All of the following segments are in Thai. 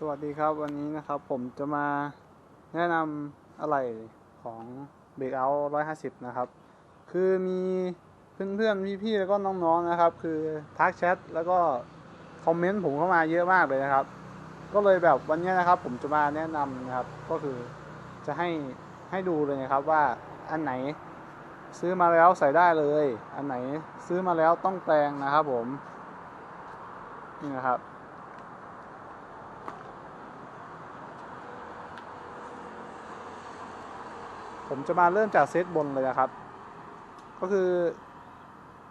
สวัสดีครับวันนี้นะครับผมจะมาแนะนำอะไรของ b r e a k o u t 150 นะครับ คือมีเพื่อนๆพี่ๆแล้วก็น้องๆนะครับ คือทักแชทแล้วก็คอมเมนต์ผมเข้ามาเยอะมากเลยนะครับ ก็เลยแบบวันนี้นะครับ ผมจะมาแนะนำนะครับ ก็คือจะให้ให้ดูเลยนะครับว่าอันไหนซื้อมาแล้วใส่ได้เลย อันไหนซื้อมาแล้วต้องแปลงนะครับผมนี่นะครับ ผมจะมาเริ่มจากเซตบนเลยนะครับ ก็คือ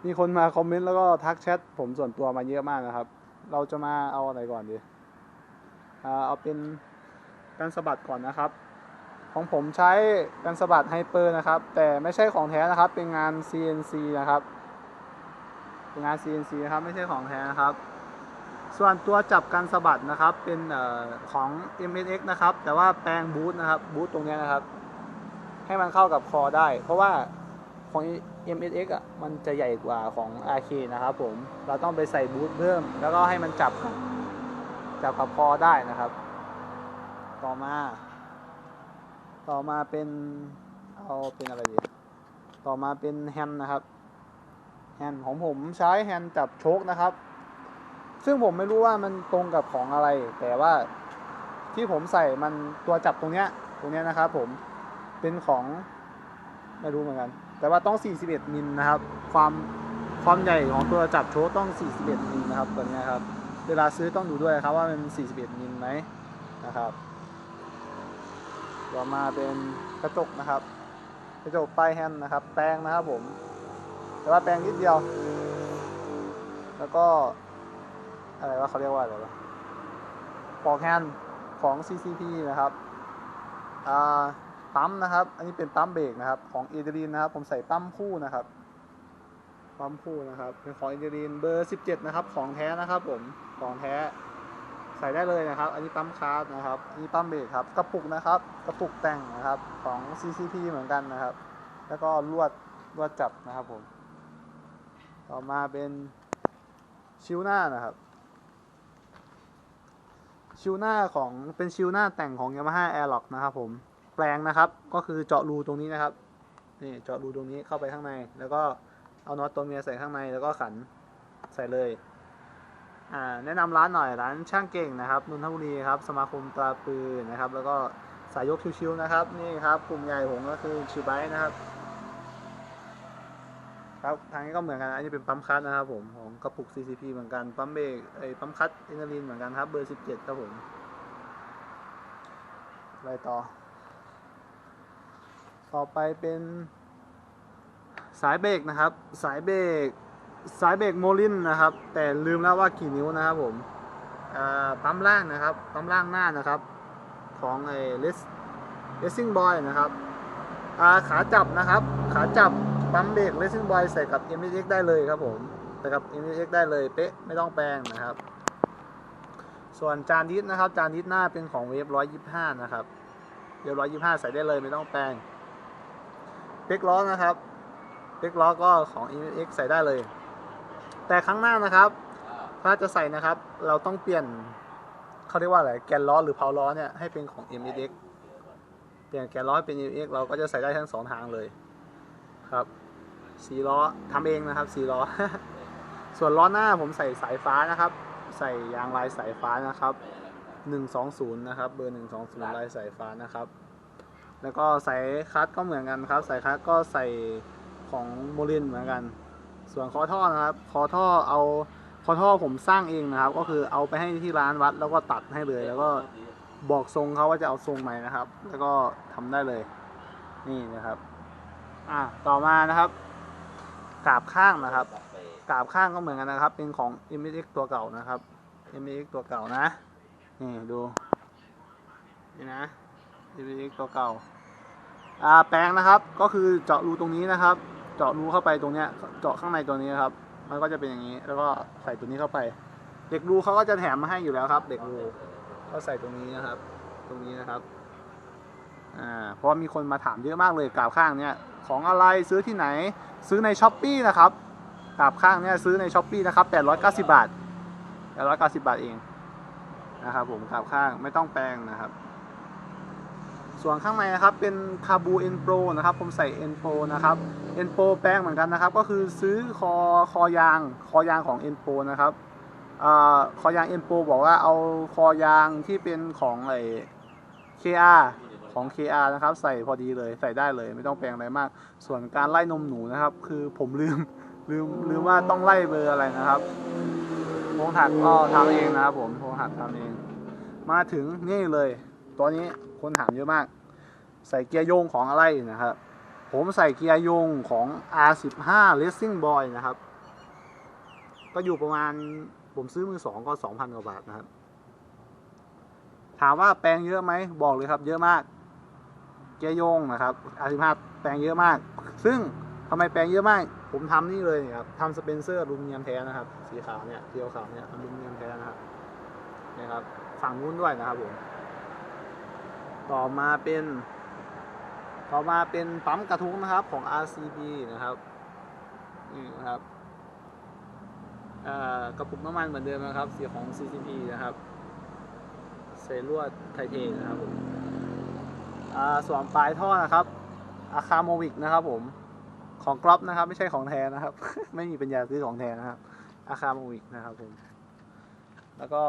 มีคนมาคอมเมนต์แล้วก็ทักแชทผมส่วนตัวมาเยอะมากนะครับ เราจะมาเอาอะไรก่อนดีอ่าเอาเป็นการสะบัดก่อนนะครับ ของผมใช้การสะบัดไฮเปอร์นะครับ แต่ไม่ใช่ของแท้นะครับ เป็นงาน CNC นะครับ เป็นงาน CNC นะครับ ไม่ใช่ของแท้นะครับ ส่วนตัวจับการสะบัดนะครับ เป็นเออของ MSX นะครับ แต่ว่าแปลงบูทนะครับ บูทตรงนี้นะครับ ให้มันเข้ากับคอได้ เพราะว่าของ MSX อะมันจะใหญ่กว่าของ RK นะครับผมเราต้องไปใส่บูทเพิ่ม แล้วก็ให้มันจับจับกับคอได้นะครับ ต่อมา ต่อมาเป็นเอาเป็นอะไรดี ต่อมาเป็นแฮนด์นะครับแฮนด์ของผมใช้แฮนด์จับโชคนะครับ ซึ่งผมไม่รู้ว่ามันตรงกับของอะไร แต่ว่าที่ผมใส่มันตัวจับตรงเนี้ยตรงเนี้ยนะครับผม เป็นของไม่รู้เหมือนกัน แต่ว่าต้อง 41 มิลนะครับ ความความใหญ่ของตัวจับโชต้อง 41 มิลนะครับตัวนี้ครับ เวลาซื้อต้องดูด้วยครับว่ามัน 41 มิลไหมนะครับ ต่อมาเป็นกระจกนะครับ กระจกปลายแฮนด์นะครับ แปลงนะครับผม แต่ว่าแปลงนิดเดียว แล้วก็อะไรว่าเขาเรียกว่าอะไรวะปอกแฮนด์ของ CCP นะครับ อ่า ปั๊มนะครับ อันนี้เป็นปั๊มเบรกนะครับ ของเอเดรีนนะครับ ผมใส่ปั๊มคู่นะครับปั๊มคู่นะครับ เป็นของเอเดรีนเบอร์ 17 นะครับ ของแท้นะครับ ผม ของแท้ ใส่ได้เลยนะครับ อันนี้ปั๊มคาร์ดนะครับ อันนี้ปั๊มเบรกครับ กระปุกนะครับ กระปุกแต่งนะครับ ของ CCP เหมือนกันนะครับ แล้วก็ลวด ลวดจับนะครับผม ต่อมาเป็นชิวหน้านะครับชิวหน้าของเป็นชิวหน้าแต่งของ Yamaha Airlock นะครับผม แปลงนะครับ ก็คือเจาะรูตรงนี้นะครับ นี่เจาะรูตรงนี้เข้าไปข้างใน แล้วก็เอาน็อตตัวเมียใส่ข้างในแล้วก็ขันใส่เลย อ่าแนะนำร้านหน่อยร้านช่างเก่งนะครับนนทบุรีครับสมาคมตราปืนนะครับ แล้วก็สายยกชิวๆนะครับ นี่ครับกลุ่มใหญ่ผมก็คือชิวไบค์นะครับครับทางนี้ก็เหมือนกัน อันนี้เป็นปั๊มคัทนะครับผมของกระปุก CCP เหมือนกัน ปั๊มเบรกไอ้ปั๊มคัทอินนาลินเหมือนกันครับ เบอร์ 17 ครับผม อะไรต่อ ต่อไปเป็นสายเบรกนะครับ สายเบรกสายเบรกโมลินนะครับ แต่ลืมแล้วว่ากี่นิ้วนะครับผมปั๊มล่างนะครับปั๊มล่างหน้านะครับ ของไอ้เลสเลสซิ่งบอยนะครับขาจับนะครับ ขาจับปั๊มเบรกเลสซิ่งบอยใส่กับ m x ได้เลยครับผมใส่กับ m x ได้เลยเป๊ะไม่ต้องแปลงนะครับ ส่วนจานดิสนะครับ จานดิสหน้าเป็นของเวฟ125นะครับเวฟ125ใส่ได้เลยไม่ต้องแปลง เป๊กล้อนะครับเป๊กล้อก็ของ MX ใส่ได้เลย แต่ครั้งหน้านะครับ ถ้าจะใส่นะครับ เราต้องเปลี่ยนเขาเรียกว่าอะไรแกนล้อหรือเพาล้อเนี่ยให้เป็นของ MX เปลี่ยนแกนล้อให้เป็น MX เราก็จะใส่ได้ทั้งสองทางเลยครับสีล้อทำเองนะครับสีล้อ ส่วนล้อหน้าผมใส่สายฟ้านะครับ ใส่ยางลายสายฟ้านะครับ 120 นะครับ เบอร์ 120 ลายสายฟ้านะครับ แล้วก็สายคัดก็เหมือนกันครับ สายคัดก็ใส่ของโมลินเหมือนกัน ส่วนคอท่อนะครับ คอท่อเอาคอท่อผมสร้างเองนะครับ ก็คือเอาไปให้ที่ร้านวัดแล้วก็ตัดให้เลย แล้วก็บอกทรงเขาว่าจะเอาทรงไหนนะครับ แล้วก็ทำได้เลย นี่นะครับ อะต่อมานะครับกราบข้างนะครับกราบข้างก็เหมือนกันนะครับ เป็นของ m x ตัวเก่านะครับ m x ตัวเก่านะนี่ดูนี่นะ m x ตัวเก่า แปลงนะครับ ก็คือเจาะรูตรงนี้นะครับ เจาะรูเข้าไปตรงเนี้ย เจาะข้างในตัวนี้ครับ มันก็จะเป็นอย่างนี้ แล้วก็ใส่ตัวนี้เข้าไป เด็กรูเขาก็จะแถมมาให้อยู่แล้วครับ เด็กรูก็ใส่ตรงนี้นะครับ ตรงนี้นะครับ อ่า เพราะมีคนมาถามเยอะมากเลยกราบข้างเนี้ย ของอะไรซื้อที่ไหน ซื้อในช้อปปีนะครับกราบข้างเนี้ยซื้อในช้อปปีนะครับ890 บาท890 บาทเองนะครับผมกลับข้างไม่ต้องแปลงนะครับ ส่วนข้างในนะครับเป็นคาบูเอ็นโปรนะครับผมใส่เอ็นโปรนะครับเอ็นโปรแปลงเหมือนกันนะครับ ก็คือซื้อคอคอยางคอยางของเอ็นโปรนะครับอคอยางเอ็นโปรบอกว่าเอาคอยางที่เป็นของไอ KR ของ KR นะครับใส่พอดีเลยใส่ได้เลยไม่ต้องแปลงอะไรมาก ส่วนการไล่นมหนูนะครับ คือผมลืมลืมลืมว่าต้องไล่เบอร์อะไรนะครับโพงถักก็ทำเองนะครับผมโพงถักทำเอง มาถึงนี่เลย ตัวนี้ คนถามเยอะมาก ใส่เกียร์โยงของอะไรนะครับ ผมใส่เกียร์โยงของ R15 Racing Boy นะครับ ก็อยู่ประมาณผมซื้อมือสองก็2,000กว่าบาทนะครับ ถามว่าแปลงเยอะไหมบอกเลยครับ เยอะมาก เกียร์โยงนะครับ R15 แปลงเยอะมาก ซึ่งทำไมแปลงเยอะมาก ผมทำนี่เลยเนี่ยครับทำสเปนเซอร์อลูมิเนียมแท้นะครับ สีขาวเนี่ยเทียวขาวเนี่ยอลูมิเนียมแท้นะครับนี่ครับ ฝั่งนู้นด้วยนะครับผม ต่อมาเป็น ต่อมาเป็นปั๊มกระทุ้งนะครับของ RCB นะครับนี่นะครับกระปุกน้ำมันเหมือนเดิมนะครับสีของ CCP นะครับใส่ลวดไทเทนนะครับผมส่วนปลายท่อนะครับอาคาโมวิกนะครับผมของกรอบนะครับ ไม่ใช่ของแท้นะครับ ไม่มีปัญญาซื้อของแท้นะครับอาคาโมวิกนะครับผมแล้วก็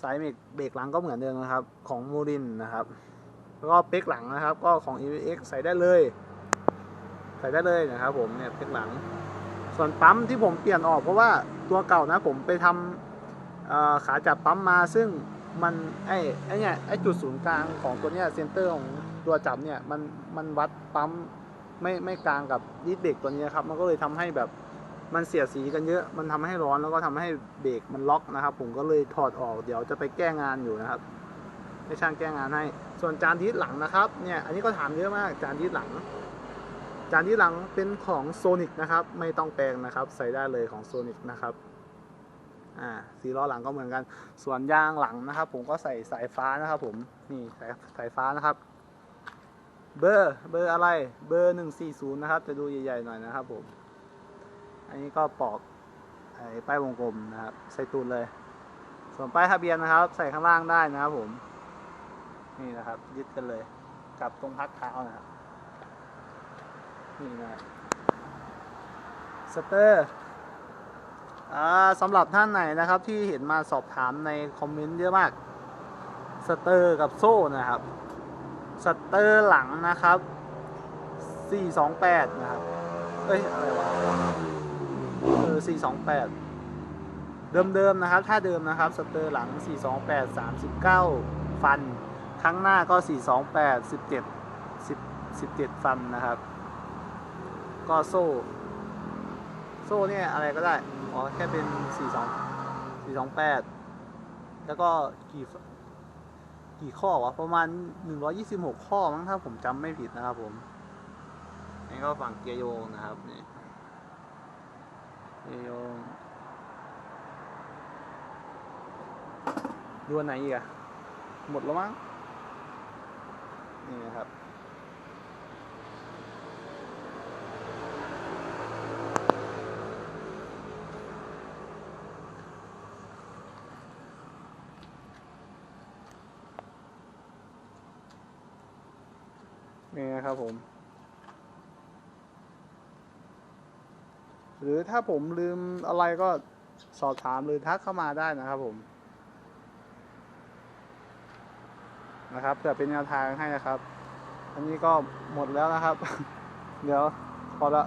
สายเบรกเบรกหลังก็เหมือนเดิมนะครับ ของมูรินนะครับ แล้วก็เป๊กหลังนะครับ ก็ของ EVX ใส่ได้เลย ใส่ได้เลยนะครับ ผมเนี่ยเป๊กหลัง ส่วนปั๊มที่ผมเปลี่ยนออกเพราะว่าตัวเก่านะผมไปทำขาจับปั๊มมาซึ่งมันไอ้ไอ้เนี่ยไอ้จุดศูนย์กลางของตัวเนี้ยเซนเตอร์ของตัวจับเนี่ยมันมันวัดปั๊มไม่ไม่กลางกับดิสเบรกตัวนี้ครับ มันก็เลยทำให้แบบมันเสียสีกันเยอะ มันทำให้ร้อนแล้วก็ทำให้เบรกมันล็อกนะครับ ผมก็เลยถอดออกเดี๋ยวจะไปแก้งานอยู่นะครับ ให้ช่างแก้งานให้ ส่วนจานดีดหลังนะครับ เนี่ย อันนี้ก็ถามเยอะมาก จานดีดหลัง จานดีดหลังเป็นของโซนิกนะครับ ไม่ต้องแปลงนะครับ ใส่ได้เลยของโซนิกนะครับ อ่า สีล้อหลังก็เหมือนกัน ส่วนยางหลังนะครับ ผมก็ใส่สายฟ้านะครับ ผม นี่สายสายฟ้านะครับ เบอร์ เบอร์อะไร เบอร์หนึ่งสี่ศูนย์นะครับ จะดูใหญ่ๆหน่อยนะครับผม อันนี้ก็ปอกไอ้ป้ายวงกลมนะครับ ใส่ตูนเลย ส่วนป้ายทะเบียนนะครับ ใส่ข้างล่างได้นะครับผม นี่นะครับ ยึดกันเลย กับตรงพักเท้านะครับ นี่นะสเตอร์สำหรับท่านไหนนะครับที่เห็นมาสอบถามในคอมเมนต์เยอะมาก สเตอร์กับโซ่นะครับ สเตอร์หลังนะครับ 428 นะครับ เอ้ย อะไรวะเออ428 เดิมๆนะครับ ถ้าเดิมนะครับ สเตอร์หลัง 428 39 ฟัน ครั้งหน้าก็ 428 17 10 17 ฟันนะครับ ก็โซ่ โซ่เนี่ยอะไรก็ได้ อ๋อ แค่เป็น 42 428 แล้วก็กี่กี่ข้อวะ ประมาณ 126 ข้อมั้งถ้าผมจำไม่ผิดนะครับผมนี่ก็ฝั่งเกียร์โยงนะครับนี่เกียร์โยงดูอันไหนอีกอะหมดแล้วมั้ง นี่นะครับ นี่นะครับผม หรือถ้าผมลืมอะไรก็สอบถามหรือทักเข้ามาได้นะครับผม นะครับเผื่อเป็นแนวทางให้นะครับ อันนี้ก็หมดแล้วนะครับ เดี๋ยวพอละ